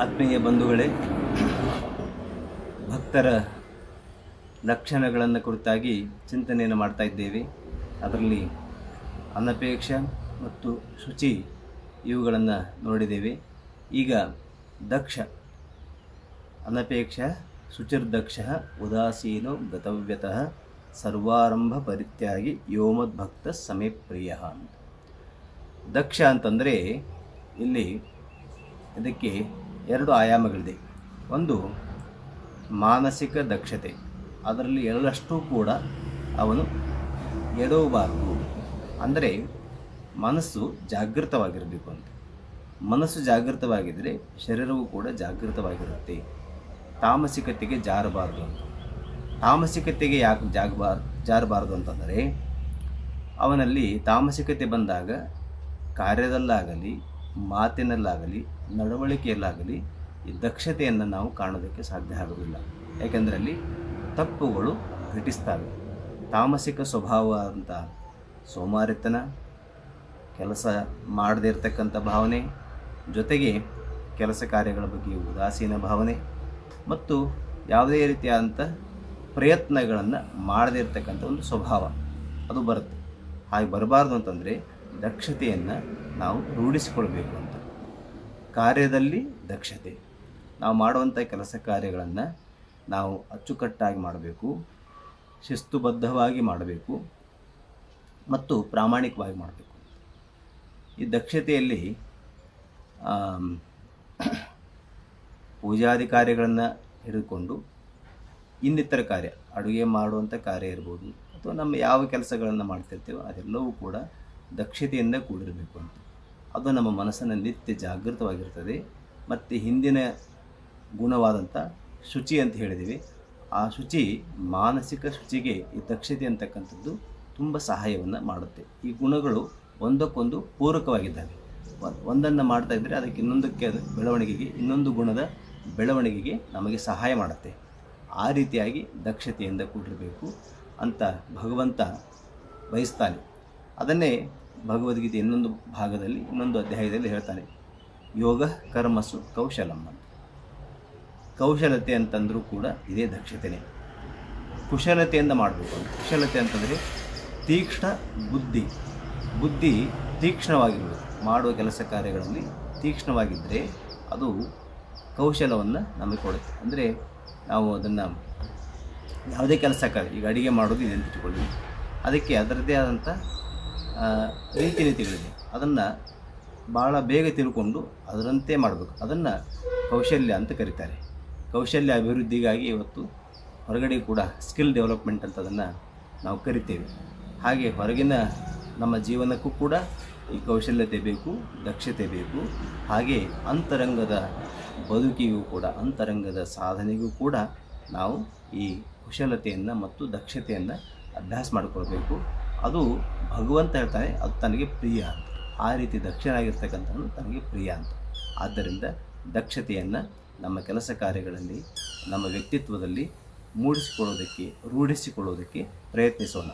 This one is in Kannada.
ಆತ್ಮೀಯ ಬಂಧುಗಳೇ, ಭಕ್ತರ ಲಕ್ಷಣಗಳನ್ನು ಕುರಿತಾಗಿ ಚಿಂತನೆಯನ್ನು ಮಾಡ್ತಾ ಇದ್ದೇವೆ. ಅದರಲ್ಲಿ ಅನಪೇಕ್ಷ ಮತ್ತು ಶುಚಿ ಇವುಗಳನ್ನು ನೋಡಿದ್ದೇವೆ. ಈಗ ದಕ್ಷ, ಅನಪೇಕ್ಷ, ಶುಚಿರ್ದಕ್ಷ, ಉದಾಸೀನೋ ಗತವ್ಯತಃ, ಸರ್ವಾರಂಭ ಪರಿತ್ಯಾಗಿ ಯೋಮದ್ಭಕ್ತ ಸಮೇ ಪ್ರಿಯ ಅಂತ. ದಕ್ಷ ಅಂತಂದರೆ ಇಲ್ಲಿ ಇದಕ್ಕೆ ಎರಡು ಆಯಾಮಗಳಿದೆ. ಒಂದು, ಮಾನಸಿಕ ದಕ್ಷತೆ. ಅದರಲ್ಲಿ ಎರಡಷ್ಟು ಕೂಡ ಅವನು ಎಡವಬಾರದು ಅಂದರೆ ಮನಸ್ಸು ಜಾಗೃತವಾಗಿರಬೇಕು ಅಂತ. ಮನಸ್ಸು ಜಾಗೃತವಾಗಿದ್ದರೆ ಶರೀರವು ಕೂಡ ಜಾಗೃತವಾಗಿರುತ್ತೆ. ತಾಮಸಿಕತೆಗೆ ಜಾರಬಾರದು ಅಂತ. ತಾಮಸಿಕತೆಗೆ ಯಾಕೆ ಜಾಗಬಾರ್, ಜಾರಬಾರದು ಅಂತಂದರೆ ಅವನಲ್ಲಿ ತಾಮಸಿಕತೆ ಬಂದಾಗ ಕಾರ್ಯದಲ್ಲಾಗಲಿ ಮಾತಿನಲ್ಲಾಗಲಿ, ನಡವಳಿಕೆಯಲ್ಲಾಗಲಿ ಈ ದಕ್ಷತೆಯನ್ನು ನಾವು ಕಾಣೋದಕ್ಕೆ ಸಾಧ್ಯ ಆಗೋದಿಲ್ಲ. ಯಾಕೆಂದರೆ ಅಲ್ಲಿ ತಪ್ಪುಗಳು ಘಟಿಸ್ತವೆ. ತಾಮಸಿಕ ಸ್ವಭಾವ ಅಂತ ಸೋಮಾರಿತನ, ಕೆಲಸ ಮಾಡದೇ ಇರತಕ್ಕಂಥ ಭಾವನೆ, ಜೊತೆಗೆ ಕೆಲಸ ಕಾರ್ಯಗಳ ಬಗ್ಗೆ ಉದಾಸೀನ ಭಾವನೆ ಮತ್ತು ಯಾವುದೇ ರೀತಿಯಾದಂಥ ಪ್ರಯತ್ನಗಳನ್ನು ಮಾಡದೇ ಇರತಕ್ಕಂಥ ಒಂದು ಸ್ವಭಾವ ಅದು ಬರುತ್ತೆ. ಹಾಗೆ ಬರಬಾರ್ದು ಅಂತಂದರೆ ದಕ್ಷತೆಯನ್ನು ನಾವು ರೂಢಿಸಿಕೊಳ್ಬೇಕು ಅಂತ. ಕಾರ್ಯದಲ್ಲಿ ದಕ್ಷತೆ. ನಾವು ಮಾಡುವಂಥ ಕೆಲಸ ಕಾರ್ಯಗಳನ್ನು ನಾವು ಅಚ್ಚುಕಟ್ಟಾಗಿ ಮಾಡಬೇಕು. ಶಿಸ್ತುಬದ್ಧವಾಗಿ ಮಾಡಬೇಕು. ಮತ್ತು ಪ್ರಾಮಾಣಿಕವಾಗಿ ಮಾಡಬೇಕು. ಈ ದಕ್ಷತೆಯಲ್ಲಿ ಪೂಜಾದಿ ಕಾರ್ಯಗಳನ್ನು ಹಿಡಿದುಕೊಂಡು ಇನ್ನಿತರ ಕಾರ್ಯ, ಅಡುಗೆ ಮಾಡುವಂಥ ಕಾರ್ಯ ಇರ್ಬೋದು, ಅಥವಾ ನಮ್ಮ ಯಾವ ಕೆಲಸಗಳನ್ನು ಮಾಡ್ತಿರ್ತೀವೋ ಅದೆಲ್ಲವೂ ಕೂಡ ದಕ್ಷತೆಯಿಂದ ಕೂಡಿರಬೇಕು ಅಂತ. ಅದು ನಮ್ಮ ಮನಸ್ಸನ್ನು ನಿತ್ಯ ಜಾಗೃತವಾಗಿರ್ತದೆ. ಮತ್ತು ಹಿಂದಿನ ಗುಣವಾದಂಥ ಶುಚಿ ಅಂತ ಹೇಳಿದ್ದೀವಿ ಆ ಶುಚಿ ಮಾನಸಿಕ ಶುಚಿಗೆ ಈ ದಕ್ಷತೆ ಅಂತಕ್ಕಂಥದ್ದು ತುಂಬ ಸಹಾಯವನ್ನು ಮಾಡುತ್ತೆ. ಈ ಗುಣಗಳು ಒಂದಕ್ಕೊಂದು ಪೂರಕವಾಗಿದ್ದಾವೆ. ಒಂದ್- ಒಂದನ್ನು ಮಾಡ್ತಾ ಇದ್ದರೆ ಅದಕ್ಕೆ ಇನ್ನೊಂದಕ್ಕೆ ಅದು ಬೆಳವಣಿಗೆಗೆ, ಇನ್ನೊಂದು ಗುಣದ ಬೆಳವಣಿಗೆಗೆ ನಮಗೆ ಸಹಾಯ ಮಾಡುತ್ತೆ. ಆ ರೀತಿಯಾಗಿ ದಕ್ಷತೆಯಿಂದ ಕೂಡಿರಬೇಕು ಅಂತ ಭಗವಂತ ಬಯಸ್ತಾನೆ. ಅದನ್ನೇ ಭಗವದ್ಗೀತೆ ಇನ್ನೊಂದು ಭಾಗದಲ್ಲಿ, ಇನ್ನೊಂದು ಅಧ್ಯಾಯದಲ್ಲಿ ಹೇಳ್ತಾನೆ ಯೋಗ ಕರ್ಮಸು ಕೌಶಲಂ ಅಂತ. ಕೌಶಲತೆ ಅಂತಂದರೂ ಕೂಡ ಇದೇ ದಕ್ಷತೆನೇ. ಕುಶಲತೆಯಿಂದ ಮಾಡಬೇಕು ಕುಶಲತೆ ಅಂತಂದರೆ ತೀಕ್ಷ್ಣ ಬುದ್ಧಿ. ಬುದ್ಧಿ ತೀಕ್ಷ್ಣವಾಗಿರಬೇಕು. ಮಾಡುವ ಕೆಲಸ ಕಾರ್ಯಗಳಲ್ಲಿ ತೀಕ್ಷ್ಣವಾಗಿದ್ದರೆ ಅದು ಕೌಶಲವನ್ನು ನಮಗೆ ಕೊಡುತ್ತೆ ಅಂದರೆ ನಾವು ಅದನ್ನು ಯಾವುದೇ ಕೆಲಸ ಕಾರ್ಯ, ಈಗ ಅಡುಗೆ ಮಾಡೋದು ಇದೆ ಅಂತ ಇಟ್ಕೊಳ್ಳಿ. ಅದಕ್ಕೆ ಅದರದ್ದೇ ಆದಂಥ ರೀತಿ ನೀತಿಗಳಿದೆ ಅದನ್ನು ಭಾಳ ಬೇಗ ತಿಳ್ಕೊಂಡು ಅದರಂತೆ ಮಾಡಬೇಕು. ಅದನ್ನು ಕೌಶಲ್ಯ ಅಂತ ಕರೀತಾರೆ. ಕೌಶಲ್ಯ ಅಭಿವೃದ್ಧಿಗಾಗಿ ಇವತ್ತು ಹೊರಗಡೆ ಕೂಡ ಸ್ಕಿಲ್ ಡೆವಲಪ್ಮೆಂಟ್ ಅಂತ ಅದನ್ನು ನಾವು ಕರಿತೇವೆ. ಹಾಗೆ ಹೊರಗಿನ ನಮ್ಮ ಜೀವನಕ್ಕೂ ಕೂಡ ಈ ಕೌಶಲ್ಯತೆ ಬೇಕು, ದಕ್ಷತೆ ಬೇಕು. ಹಾಗೆ ಅಂತರಂಗದ ಬದುಕಿಗೂ ಕೂಡ, ಅಂತರಂಗದ ಸಾಧನೆಗೂ ಕೂಡ ನಾವು ಈ ಕುಶಲತೆಯನ್ನು ಮತ್ತು ದಕ್ಷತೆಯನ್ನು ಅಭ್ಯಾಸ ಮಾಡಿಕೊಳ್ಬೇಕು. ಅದು ಭಗವಂತ ಹೇಳ್ತಾನೆ, ಅದು ತನಗೆ ಪ್ರಿಯ ಅಂತ. ಆ ರೀತಿ ದಕ್ಷನಾಗಿರ್ತಕ್ಕಂಥವನು ತನಗೆ ಪ್ರಿಯ ಅಂತ. ಆದ್ದರಿಂದ ದಕ್ಷತೆಯನ್ನು ನಮ್ಮ ಕೆಲಸ ಕಾರ್ಯಗಳಲ್ಲಿ, ನಮ್ಮ ವ್ಯಕ್ತಿತ್ವದಲ್ಲಿ ಮೂಡಿಸಿಕೊಳ್ಳೋದಕ್ಕೆ, ರೂಢಿಸಿಕೊಳ್ಳೋದಕ್ಕೆ ಪ್ರಯತ್ನಿಸೋಣ.